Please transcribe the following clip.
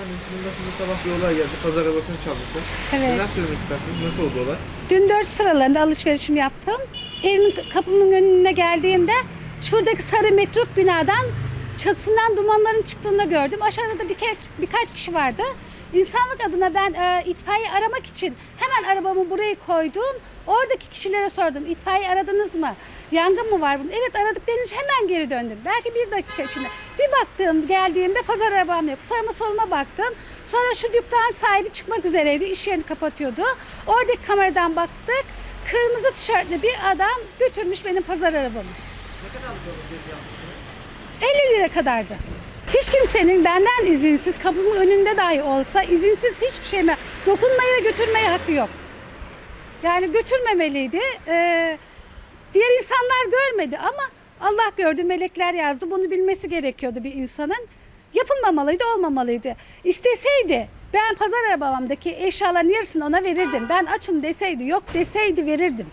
Efendim sizin başınıza sabah bir olay geldi. Pazar arabasını çalmışlar. Evet. Neler söylemek istersiniz? Nasıl oldu olay? Dün 4 sıralarında alışverişimi yaptım. Evimin kapımın önüne geldiğimde şuradaki sarı metruk binadan çatısından dumanların çıktığını gördüm. Aşağıda da birkaç, birkaç kişi vardı. İnsanlık adına ben e, itfaiye aramak için hemen arabamı buraya koydum. Oradaki kişilere sordum. İtfaiye aradınız mı? Yangın mı var bunun? Evet aradık denince hemen geri döndüm. Belki bir dakika içinde. Bir baktım geldiğimde pazar arabam yok. Sağıma soluma baktım. Sonra şu dükkan sahibi çıkmak üzereydi. İş yerini kapatıyordu. Oradaki kameradan baktık. Kırmızı tişörtlü bir adam götürmüş benim pazar arabamı. 50 lira kadardı. Hiç kimsenin benden izinsiz kapımın önünde dahi olsa izinsiz hiçbir şeyime dokunmaya ve götürmeye hakkı yok. Yani götürmemeliydi. Ee, diğer insanlar görmedi ama Allah gördü, melekler yazdı. Bunu bilmesi gerekiyordu bir insanın. Yapılmamalıydı, olmamalıydı. İsteseydi ben pazar arabamdaki eşyaların yarısını ona verirdim. Ben açım deseydi, yok deseydi verirdim.